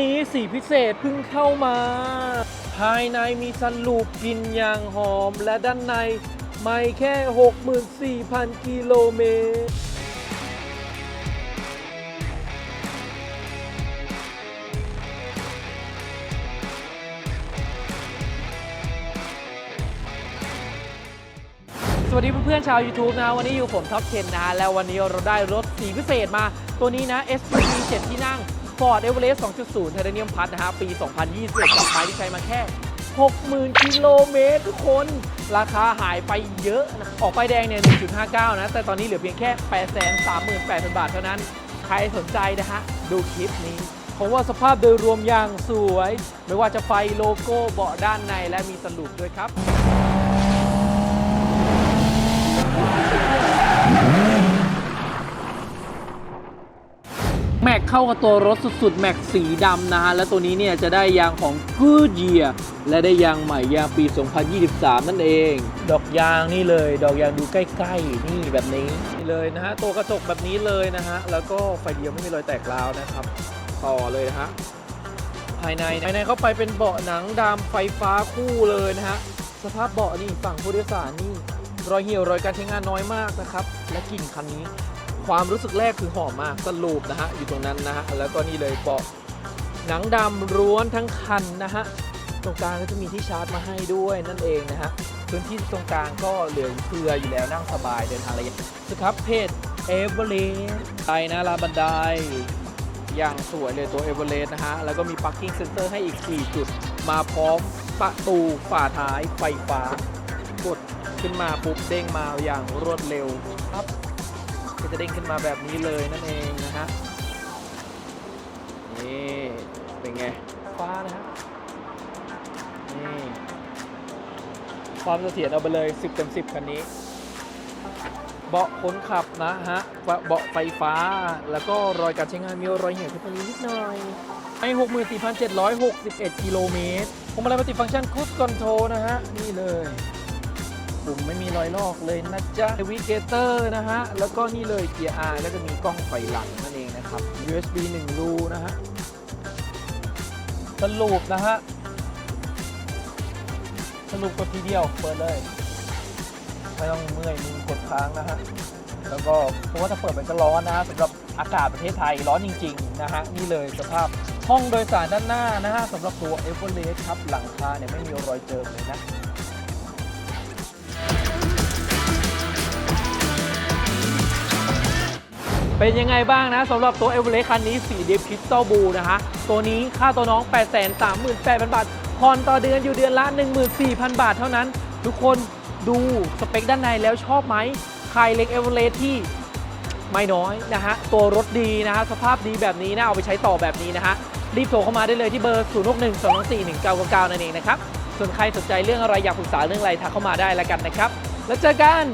นี้สีพิเศษเพิ่งเข้ามา ภายในมีสลูปกลินอย่างหอมและด้านในไม่แค่ 64,000 กิโลเมตร สวัสดีเพื่อนๆชาว YouTube นะ วันนี้อยู่ผมท็อป10นะฮะแล้ววันนี้เราได้รถสีพิเศษมา ตัวนี้นะ SUV 7 ที่นั่ง Ford Everest 2.0 Titanium Plus นะฮะปี 2021กับไฟที่ใช้มาแค่ 60,000 กิโลเมตรทุกคน ราคาหายไปเยอะนะ ออกไปแดงเนี่ย 1.59 นะ แต่ตอนนี้เหลือเพียงแค่ 838,000 บาทเท่านั้น ใครสนใจนะฮะ ดูคลิปนี้ เพราะว่าสภาพโดยรวมอย่างสวย ไม่ว่าจะไฟโลโก้เบาะด้านในและมีสลูปด้วยครับ แม็ก เข้ากับตัวรถสุดๆ แม็กสีดำนะฮะ และตัวนี้เนี่ยจะได้ยางของ Goodyear และได้ยางใหม่ยางปี 2023 นั่นเอง ดอกยางนี่เลย ดอกยางดูใกล้ๆ นี่แบบนี้นี่เลยนะฮะ ตัวกระจกแบบนี้เลยนะฮะ แล้วก็ไฟเดียวไม่มีรอยแตกร้าวนะครับ ต่อเลยนะฮะ ภายในภายในเข้าไปเป็นเบาะหนังดำไฟฟ้าคู่เลยนะฮะ สภาพเบาะนี่ฝั่งผู้โดยสารนี่รอยเหี่ยวรอยการใช้งานน้อยมากนะครับ และกลิ่นคันนี้ ความรู้สึกแรกคือหอมมากสลูปนะฮะอยู่ตรงนั้นนะฮะแล้วก็นี่เลยเบาะหนังดำร้วนทั้งคันนะฮะตรงกลางก็จะมีที่ชาร์จมาให้ด้วยนั่นเองนะฮะพื้นที่ตรงกลางก็เหลือเฟืออยู่แล้วนั่งสบายเดินทางอะไรอย่างสครับเพจเอเวอร์เรสต์ไดนะลาบันไดอย่างสวยเลยตัวเอเวอร์เรสต์นะฮะแล้วก็มี Parking Center ให้อีก 4 จุด มาพร้อมประตูฝาท้ายไฟฟ้ากดขึ้นมาปุ๊บเด้งมาอย่างรวดเร็วครับ ก็จะเด้งขึ้นมาแบบนี้เลยนั่นเองนะฮะนี่เป็นไงฟ้านะฮะนี่ความเสถียรเอาไปเลย 10เต็ม10คันนี้ เบาะคนขับนะฮะเบาะไฟฟ้าแล้วก็รอยการใช้งานมีรอยเหี่ยวที่ตรงนี้นิดหน่อยไอ้64,761 กิโลเมตรผมอะไรมาติดฟังก์ชันคู i คอนโทรนะฮะ นี่เลย ปุ่มไม่มีรอยลอกเลยนะจ๊ะ Navigator นะฮะ แล้วก็นี่เลยเกียร์ R ก็จะมีกล้องไฟหลังนั่นเองนะครับ USB 1 รูนะฮะ สรุปนะฮะ สรุปกดทีเดียวเปิดเลย ไม่ต้องเมื่อยมือกดค้างนะฮะ แล้วก็เพราะว่าถ้าเปิดไปก็ร้อนนะฮะสำหรับอากาศประเทศไทยร้อนจริง ๆ นะฮะ นี่เลยสภาพห้องโดยสารด้านหน้านะฮะสำหรับตัว e v e r e s t ครับหลังคาเนี่ยไม่มีรอยเจิมเลยนะ เป็นยังไงบ้างนะสำหรับตัวเอเวอเรสต์คันนี้สีเดพิสตอลบูนะฮะตัวนี้ค่าตัวน้อง 8 3 8 0 0 0 บาทผ่อนต่อเดือนอยู่เดือนละ 14,000 บาทเท่านั้น ทุกคนดูสเปคด้านในแล้วชอบไหมใครเล็กเอเวอเรสต์ที่ไม่น้อยนะฮะ ตัวรถดีนะฮะ สภาพดีแบบนี้นะ เอาไปใช้ต่อแบบนี้นะฮะ รีบโทรเข้ามาได้เลยที่เบอร์ 0 6 1 2 2 4 1 9 9 9นั่นเองนะครับ ส่วนใครสนใจเรื่องอะไรอยากปรึกษาเรื่องอะไรทักเข้ามาได้แล้วกันนะครับ แล้วเจอกัน